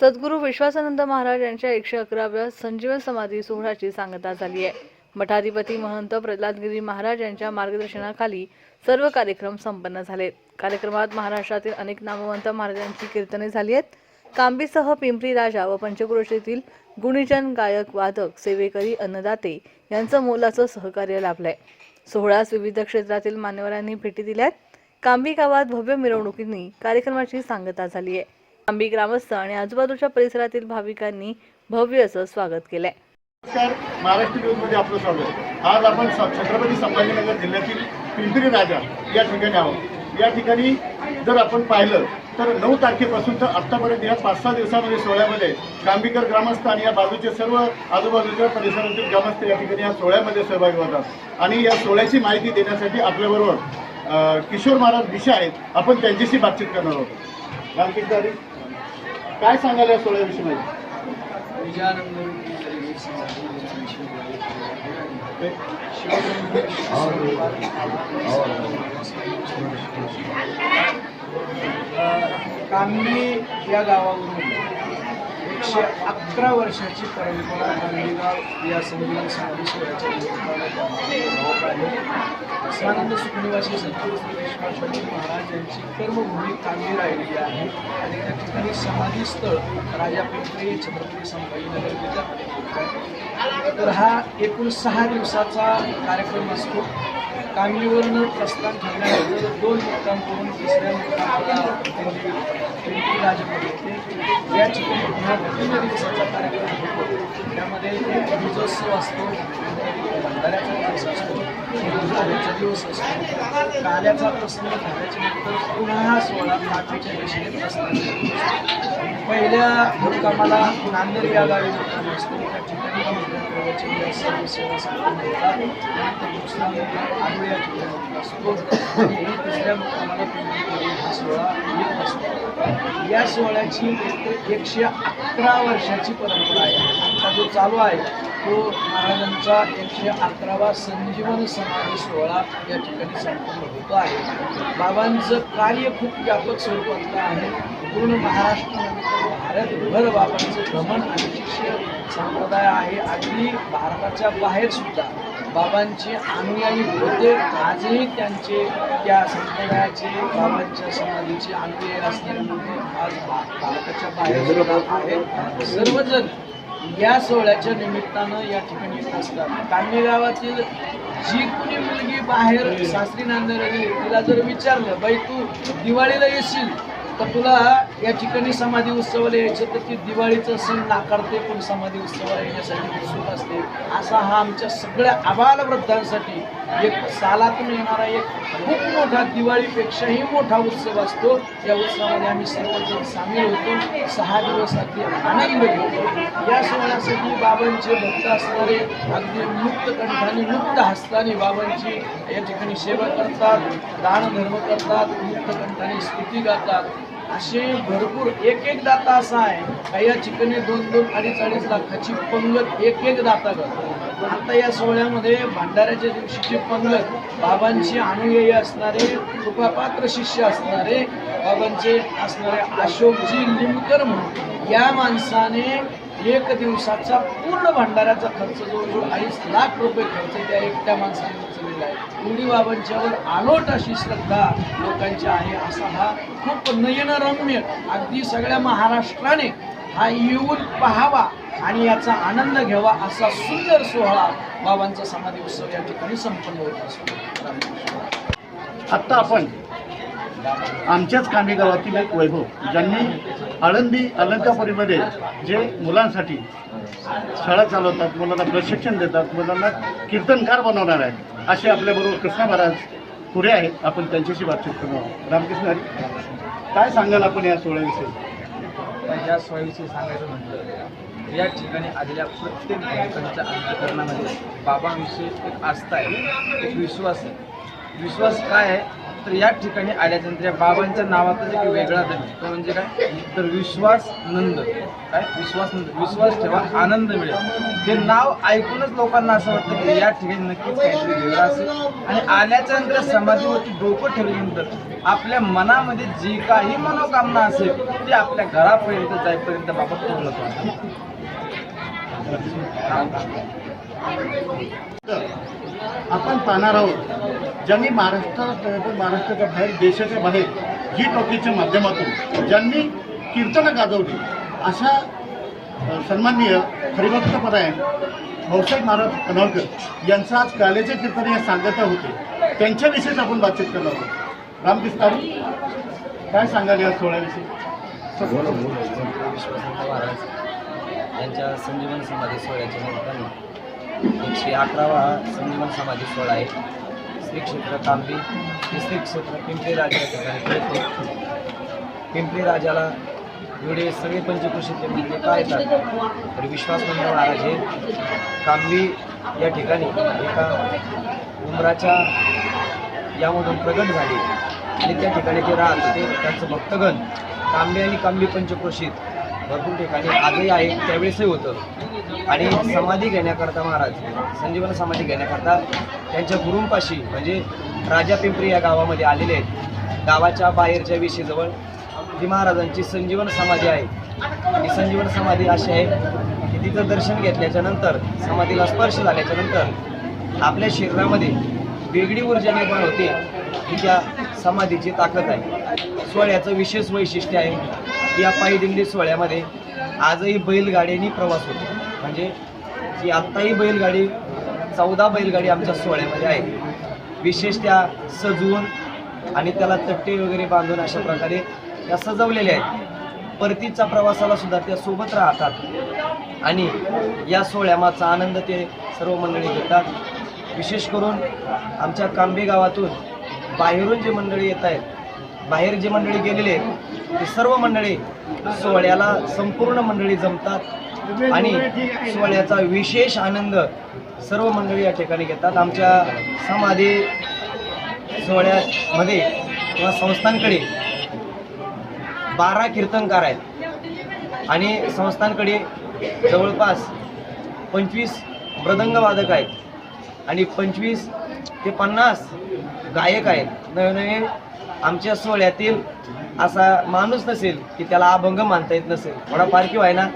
सद्गुरू विश्वासानंद महाराज यांच्या एकशे अकराव्या संजीवन समाधी सोहळ्याची सांगता झाली आहे. मठाधिपती महंत प्रल्हादगिरी महाराज यांच्या मार्गदर्शनाखाली सर्व कार्यक्रम संपन्न झाले. कार्यक्रमात महाराष्ट्रातील अनेक नामवंत महाराजांची कीर्तने झाली आहेत. कांबीसह पिंपरी राजा व पंचक्रोशीतील गुणीजन गायक वादक सेवेकरी अन्नदाते यांचं मोलाचं सहकार्य लाभलंय. सोहळ्यास विविध क्षेत्रातील मान्यवरांनी भेटी दिल्यात. कांबी गावात भव्य मिरवणुकींनी कार्यक्रमाची सांगता झाली आहे. आंबी ग्रामस्थ आणि आजूबाजूच्या परिसरातील भाविकांनी भव्य असं स्वागत केलंय. नमस्कार. महाराष्ट्र न्यूजमध्ये आपलं स्वागत आज आपण स- छत्रपती संभाजीनगर जिल्ह्यातील पिंपरी राजा या ठिकाणी आहोत. या ठिकाणी जर आपण पाहिलं तर नऊ तारखेपासून तर आत्तापर्यंत या पाच सहा दिवसामध्ये सोहळ्यामध्ये कांबीकर ग्रामस्थ आणि या बाजूचे सर्व आजूबाजूच्या परिसरातील ग्रामस्थ या ठिकाणी या सोहळ्यामध्ये सहभागी होतात. आणि या सोहळ्याची माहिती देण्यासाठी आपल्याबरोबर किशोर महाराज दिशा आहेत. आपण त्यांच्याशी बातचीत करणार आहोत. रामकृष्ण काय सांगाल या सोहळ्याविषयी माहिती? कांबी या गावावरून एकशे अकरा वर्षाची परंपरा कांबीगाव या संजीवन समाधी सोहळ्याच्या निमित्तानं स्वानंद सुखनिवासी सद्गुरू श्री महाराज यांची कर्मभूमी कांबी राहिलेली आहे. आणि त्या ठिकाणी समाधीस्थळ राजा पिंपरी छत्रपती संभाजीनगर जिल्ह्यामध्ये तर हा एकूण सहा दिवसाचा कार्यक्रम असतो. कांबीवरनं प्रस्थान ठरल्यानंतर दोन मुक्तांकडून तिसऱ्या मुक्कामाला पिंपरी या ठिकाणी पुन्हा तीन दिवसाचा कार्यक्रम होतो. त्यामध्ये एक विजोत्सव असतो. भंडाऱ्याचा दिवस असतो. दिवस असतो. काल्याचा प्रसंग झाल्याच्यानंतर पुन्हा सोळा सोहळा दिवशी दिशेने पहिल्या मुक्कामाला नांदेड या गावी मुक्काम असतो. त्या ठिकाणी प्रवचन संपन्न होतात. दुसरा मुक्काम असतो. आणि तिसऱ्या मुक्कामाला सोहळा येत असतो या सोहळ्याची एकशे अकरा वर्षाची परंपरा आहे. आता जो चालू आहे तो महाराजांचा एकशे अकरावा संजीवन समाधी सोहळा या ठिकाणी संपन्न होतो आहे. बाबांचं कार्य खूप व्यापक स्वरूपातलं आहे. पूर्ण महाराष्ट्रानंतर भारतभर बाबांचं भ्रमण आणि शिष्य संप्रदाय आहे. अगदी भारताच्या बाहेर सुद्धा. बाबांचे अनुयायी होते आजही त्यांचे त्या संप्रदायाचे बाबांच्या समाधीचे अनुयायी असणारे लोक आज भारताच्या बाहेर आहेत. सर्वजण या सोहळ्याच्या निमित्तानं या ठिकाणी येत असतात. कान्हे गावातील जी कुणी मुलगी बाहेर सासरी नांदेड तिला जर विचारलं बाई तू दिवाळीला येशील? तर तुला या ठिकाणी समाधी उत्सवाला यायचं तर ती दिवाळीचा सण नाकारते पण समाधी उत्सवाला येण्यासाठी उत्सुक असते. असा हा आमच्या सगळ्या आबाल वृद्धांसाठी एक सालातून येणारा एक खूप मोठा दिवाळीपेक्षाही मोठा उत्सव असतो. या उत्सवामध्ये आम्ही सर्वजण सामील होतो. सहा दिवस अगदी आनंद घेतो. या सोहळ्यासाठी बाबांचे भक्त असणारे अगदी मुक्त कंठाने मुक्त हस्ताने बाबांची या ठिकाणी सेवा करतात दानधर्म करतात मुक्त कंठाने स्तुती गातात. असे भरपूर एक एक दाता असा आहे. काही या ठिकाणी दोन दोन अडीच अडीच लाखाची पंगत एक एक दाता करतो. आता या सोहळ्यामध्ये भांडाऱ्याच्या दिवशीची पंगत बाबांची अनुयायी असणारे कृपापात्र शिष्य असणारे बाबांचे असणारे अशोकजी लिमकर म्हणून या माणसाने एक दिवसाचा पूर्ण भांडाऱ्याचा खर्च जवळजवळ अडीच लाख रुपये खर्च त्या एकट्या माणसाने उचललेला आहे. गुढी बाबांच्यावर आलोट अशी श्रद्धा लोकांची आहे असा हा खूप नयनरम्य अगदी सगळ्या महाराष्ट्राने हा येऊन पाहावा आणि याचा आनंद घ्यावा असा सुंदर सोहळा बाबांचा समाधी उत्सव या ठिकाणी संपन्न होत असतो. आत्ता आपण आमच्याच खांबी गावातील एक वैभव ज्यांनी आळंदी अलंकापुरीमध्ये जे मुलांसाठी शाळा चालवतात मुलांना प्रशिक्षण देतात मुलांना कीर्तनकार बनवणार आहेत असे आपल्याबरोबर कृष्णा महाराज पुढे आहेत. आपण त्यांच्याशी बातचीत करणार आहोत. रामकृष्ण हरी. काय सांगाल आपण या सोहळ्याविषयी? या सोहळ्याविषयी सांगायचं म्हटलं या ठिकाणी आलेल्या प्रत्येक भाविकांच्या अंतकरणामध्ये बाबांविषयी एक आस्था आहे एक विश्वास आहे. विश्वास काय आहे? तर या ठिकाणी आल्याच्यानंतर या बाबांच्या नावातच एक वेगळा धर्म. तो म्हणजे काय? तर विश्वास नंद. काय? विश्वास नंद. विश्वास ठेवा आनंद मिळेल. हे नाव ऐकूनच लोकांना असं वाटतं की या ठिकाणी नक्कीच काहीतरी वेगळं असेल. आणि आल्याच्यानंतर समाधीवरती डोकं ठेवल्यानंतर आपल्या मनामध्ये जी काही मनोकामना असेल ती आपल्या घरापर्यंत जाईपर्यंत बाबा पूर्ण करतात आपण पाहणार आहोत ज्यांनी महाराष्ट्रात पण महाराष्ट्राच्या बाहेर देशाच्या बाहेर जी टॉकीच्या माध्यमातून ज्यांनी कीर्तनं गाजवली अशा सन्माननीय हरिभक्त परायण भाऊसाहेब महाराज कनवळकर यांचं आज कालेचे कीर्तन या सांगता होते. त्यांच्याविषयीच आपण बातचीत करणार आहोत. रामकृष्ण काय सांगाल या सोहळ्याविषयी? महाराज यांच्या संजीवन समाधी सोहळ्याच्या निमित्ताने एकशे अकरावा संजीवन समाधी सोहळा आहे. श्री क्षेत्र कांबी श्री क्षेत्र पिंपरी राजा पिंपरी राजाला एवढे सगळे पंचकृषीतले मंदिर म्हणजे का येतात? तर विश्वासनंद महाराज हे कांबी या ठिकाणी एका उमराच्या यामधून प्रगट झाले. आणि त्या ठिकाणी ते राहत होते. त्यांचं भक्तगण कांबे आणि कांबी पंचक्रोशीत भरपूर ठिकाणी आजही आहे त्यावेळेसही होतं. आणि समाधी घेण्याकरता महाराज संजीवन समाधी घेण्याकरता त्यांच्या गुरुंपाशी म्हणजे राजा पिंपरी या गावामध्ये आलेले आहेत. गावाच्या बाहेरच्या विशीजवळ जी महाराजांची संजीवन समाधी आहे. ही संजीवन समाधी अशी आहे की तिचं दर्शन घेतल्याच्या नंतर समाधीला स्पर्श झाल्याच्यानंतर आपल्या शरीरामध्ये वेगळी ऊर्जा निर्माण होते ही त्या समाधीची ताकद आहे. सोहळ्याचं विशेष वैशिष्ट्य आहे या पायी दिंडी सोहळ्यामध्ये आजही बैलगाडीने प्रवास होतो. म्हणजे जी आत्ताही बैलगाडी चौदा बैलगाडी आमच्या सोहळ्यामध्ये आहे विशेष त्या सजवून आणि त्याला तट्टे वगैरे बांधून अशा प्रकारे त्या सजवलेल्या आहेत. परतीच्या प्रवासाला सुद्धा त्या सोबत राहतात. आणि या सोहळ्यामाचा आनंद ते सर्व मंडळी घेतात. विशेष करून आमच्या कांबे गावातून बाहेरून जे मंडळी येत आहेत बाहेर जे मंडळी गेलेले आहेत ते सर्व मंडळी सोहळ्याला संपूर्ण मंडळी जमतात. आणि सोहळ्याचा विशेष आनंद सर्व मंडळी या ठिकाणी घेतात. आमच्या समाधी सोहळ्यामध्ये किंवा संस्थांकडे बारा कीर्तनकार आहेत. आणि संस्थांकडे जवळपास पंचवीस मृदंगवादक आहेत आणि पंचवीस ते पन्नास गायक आहेत. नवे आमच्या सोहळ्यातील असा माणूस नसेल की त्याला अभंग मानता येत नसेल. थोडाफार किंवा आहे ना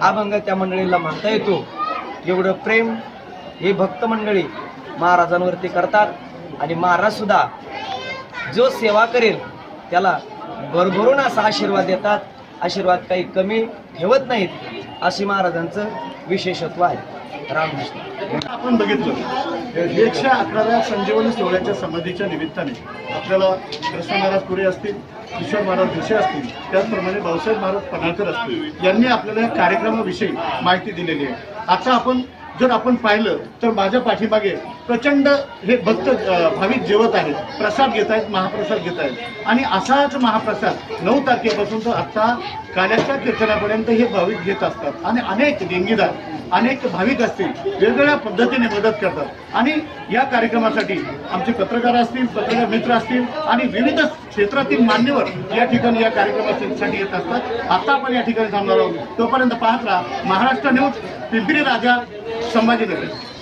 अभंग त्या मंडळीला म्हणता येतो. एवढं प्रेम हे भक्त मंडळी महाराजांवरती करतात आणि महाराज सुद्धा जो सेवा करेल त्याला भरभरून असा आशीर्वाद देतात. आशीर्वाद काही कमी ठेवत नाहीत असे महाराजांचं विशेषत्व आहे. रामकृष्ण आपण बघितलं. एकशे अकराव्या संजीवनी सोहळ्याच्या समाधीच्या निमित्ताने आपल्याला कृष्ण महाराज पुरे असतील किशोर महाराज जोशी असतील त्याचप्रमाणे भाऊसाहेब महाराज पनाळकर असतील यांनी आपल्याला या कार्यक्रमाविषयी माहिती दिलेली आहे. आता आपण जर आपण पाहिलं तर माझ्या पाठीमागे प्रचंड हे भक्त भाविक जेवत आहेत. प्रसाद घेत आहेत महाप्रसाद घेत आहेत. आणि असाच महाप्रसाद नऊ तारखेपासून तर आत्ता काल्याच्या कीर्तनापर्यंत हे भाविक घेत असतात. आणि अनेक देणगीदार अनेक भाविक असतील वेगवेगळ्या पद्धतीने मदत करतात. आणि या कार्यक्रमासाठी आमचे पत्रकार असतील पत्रकार मित्र असतील आणि विविध क्षेत्रातील मान्यवर या ठिकाणी या कार्यक्रमासाठी येत असतात. आत्ता आपण या ठिकाणी थांबणार आहोत. तोपर्यंत पाहत राहा महाराष्ट्र न्यूज पिंपरी राजा संभाजीनगर.